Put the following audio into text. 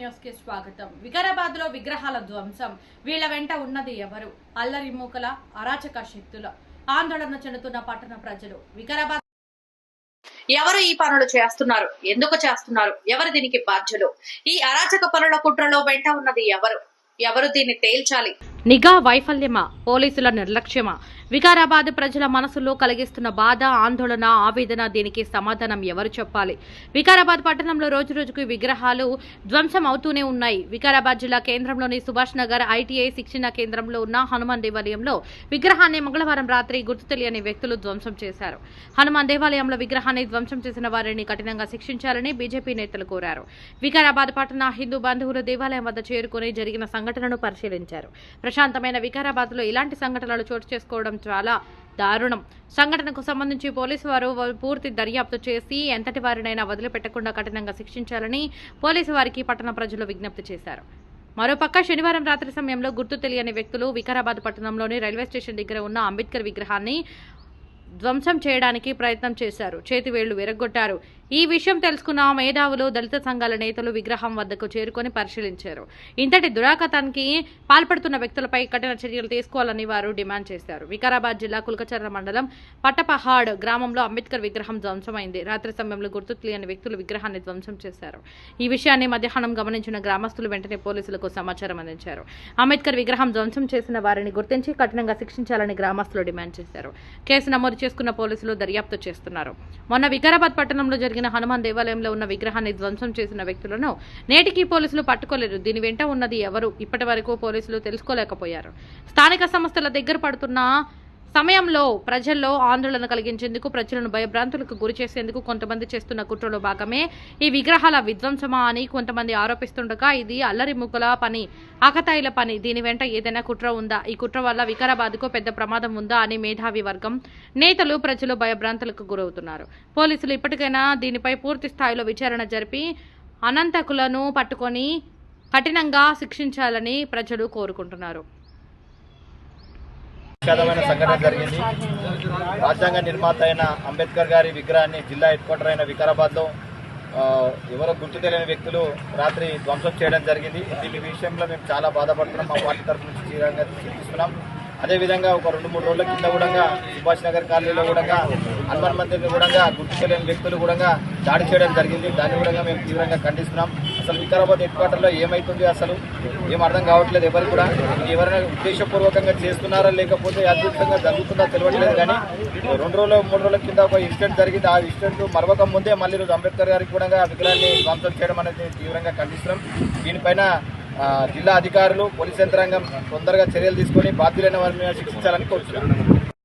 న్యూస్కి స్వాగతం. వికారాబాద్లో విగ్రహాల ధ్వంసం. వీళ్ళ వెంట ఉన్నది ఎవరు? అల్లరి మూకల అరాచక శక్తుల. ఆందోళన చెందుతున్న పట్టణ ప్రజలు. వికారాబాద్ ఎవరు ఈ పనులు చేస్తున్నారు? ఎందుకు చేస్తున్నారు? ఎవరు దీనికి బాధ్యులు? ఈ అరాచక పనుల కుట్రలో వెంట ఉన్నది ఎవరు? ఎవరు దీన్ని తేల్చాలి? నిఘా వైఫల్యమా? పోలీసుల నిర్లక్ష్యమా? వికారాబాద్ ప్రజల మనసులో కలిగిస్తున్న బాధ ఆందోళన ఆవేదన దీనికి సమాధానం ఎవరు చెప్పాలి? వికారాబాద్ పట్టణంలో రోజురోజుకు విగ్రహాలు ధ్వంసం అవుతూనే ఉన్నాయి. వికారాబాద్ జిల్లా కేంద్రంలోని సుభాష్ నగర్ ఐటీఐ శిక్షణ కేంద్రంలో ఉన్న హనుమాన్ దేవాలయంలో విగ్రహాన్ని మంగళవారం రాత్రి గుర్తు తెలియని వ్యక్తులు ధ్వంసం చేశారు. హనుమాన్ దేవాలయంలో విగ్రహాన్ని ధ్వంసం చేసిన వారిని కఠినంగా శిక్షించాలని బీజేపీ నేతలు కోరారు. వికారాబాద్ పట్టణ హిందూ బంధువులు దేవాలయం వద్ద చేరుకుని జరిగిన సంఘటనను పరిశీలించారు. ప్రశాంతమైన వికారాబాద్లో ఇలాంటి సంఘటనలు చోటు చేసుకోవడం చాలా దారుణం. సంఘటనకు సంబంధించి పోలీసు వారు పూర్తి దర్యాప్తు చేసి ఎంతటి వారినైనా వదిలిపెట్టకుండా కఠినంగా శిక్షించాలని పోలీసు వారికి పట్టణ ప్రజలు విజ్ఞప్తి చేశారు. మరోపక్క శనివారం రాత్రి సమయంలో గుర్తు తెలియని వ్యక్తులు వికారాబాద్ పట్టణంలోని రైల్వే స్టేషన్ దగ్గర ఉన్న అంబేద్కర్ విగ్రహాన్ని ధ్వంసం చేయడానికి ప్రయత్నం చేశారు. చేతివేళ్ళు విరగొట్టారు ఈ విషయం తెలుసుకున్న మేధావులు దళిత సంఘాల నేతలు విగ్రహం వద్దకు చేరుకొని పరిశీలించారు. ఇంతటి దురాఘాతానికి పాల్పడుతున్న వ్యక్తులపై కఠిన చర్యలు తీసుకోవాలని వారు డిమాండ్ చేశారు. వికారాబాద్ జిల్లా కుల్కచర్ల మండలం పట్టపహాడ్ గ్రామంలో అంబేద్కర్ విగ్రహం ధ్వంసమైంది. రాత్రి సమయంలో గుర్తు తెలియని వ్యక్తులు విగ్రహాన్ని ధ్వంసం చేశారు. ఈ విషయాన్ని మధ్యాహ్నం గమనించిన గ్రామస్తులు వెంటనే పోలీసులకు సమాచారం అందించారు. అంబేద్కర్ విగ్రహం ధ్వంసం చేసిన వారిని గుర్తించి కఠినంగా శిక్షించాలని గ్రామస్తులు డిమాండ్ చేశారు. కేసు నమోదు చేసుకున్న పోలీసులు దర్యాప్తు చేస్తున్నారు. మొన్న వికారాబాద్ పట్టణంలో జరిగిన హనుమాన్ దేవాలయంలో ఉన్న విగ్రహాన్ని ధ్వంసం చేసిన వ్యక్తులను నేటికీ పోలీసులు పట్టుకోలేరు. దీని వెంట ఉన్నది ఎవరు? ఇప్పటి పోలీసులు తెలుసుకోలేకపోయారు. స్థానిక సంస్థల దగ్గర పడుతున్న సమయంలో ప్రజల్లో ఆందోళన కలిగించేందుకు ప్రజలను భయభ్రాంతులకు గురి చేసేందుకు కొంతమంది చేస్తున్న కుట్రలో భాగమే ఈ విగ్రహాల విధ్వంసమా అని కొంతమంది ఆరోపిస్తుండగా ఇది అల్లరి ముక్కల పని ఆకతాయిల పని. దీని వెంట ఏదైనా కుట్ర ఉందా? ఈ కుట్ర వల్ల వికారాబాద్కు పెద్ద ప్రమాదం ఉందా అని మేధావి వర్గం నేతలు ప్రజలు భయభ్రాంతులకు గురవుతున్నారు. పోలీసులు ఇప్పటికైనా దీనిపై పూర్తి స్థాయిలో విచారణ జరిపి అనంతకులను పట్టుకొని కఠినంగా శిక్షించాలని ప్రజలు కోరుకుంటున్నారు. విషాదమైన సంఘటన జరిగింది. రాజ్యాంగ నిర్మాత అయిన అంబేద్కర్ గారి విగ్రహాన్ని జిల్లా హెడ్ క్వార్టర్ అయిన వికారాబాద్లో ఎవరో గుర్తు తెలియని వ్యక్తులు రాత్రి ధ్వంసం చేయడం జరిగింది. దీని విషయంలో మేము చాలా బాధపడుతున్నాం. మా పార్టీ తరఫు నుంచి తీవ్రంగా చింతిస్తున్నాం అదేవిధంగా ఒక రెండు మూడు రోజుల కింద కూడా సుభాష్ నగర్ కాలనీలో కూడా హనుమాన్ మందిర్ కూడా గుర్తు తెలియని వ్యక్తులు కూడా దాడి చేయడం జరిగింది. దాన్ని కూడా మేము తీవ్రంగా ఖండిస్తున్నాం. అసలు వికారాబాద్ హెడ్ క్వార్టర్లో ఏమవుతుంది అసలు? ఏం అర్థం కావట్లేదు ఎవరు కూడా. ఎవరైనా ఉద్దేశపూర్వకంగా చేస్తున్నారా లేకపోతే అద్భుతంగా జరుగుతుందా తెలియట్లేదు కానీ రెండు రోజులు మూడు రోజుల కింద ఒక ఇన్సిడెంట్ జరిగింది. ఆ ఇన్సిడెంట్ మరవక ముందే మళ్ళీ రోజు అంబేద్కర్ గారికి కూడా విగ్రహాన్ని ధ్వంసం చేయడం అనేది తీవ్రంగా ఖండిస్తున్నాం. దీనిపైన జిల్లా అధికారులు పోలీస్ యంత్రాంగం తొందరగా చర్యలు తీసుకొని బాధ్యులైన వారిని శిక్షించాలని కోరుతున్నాను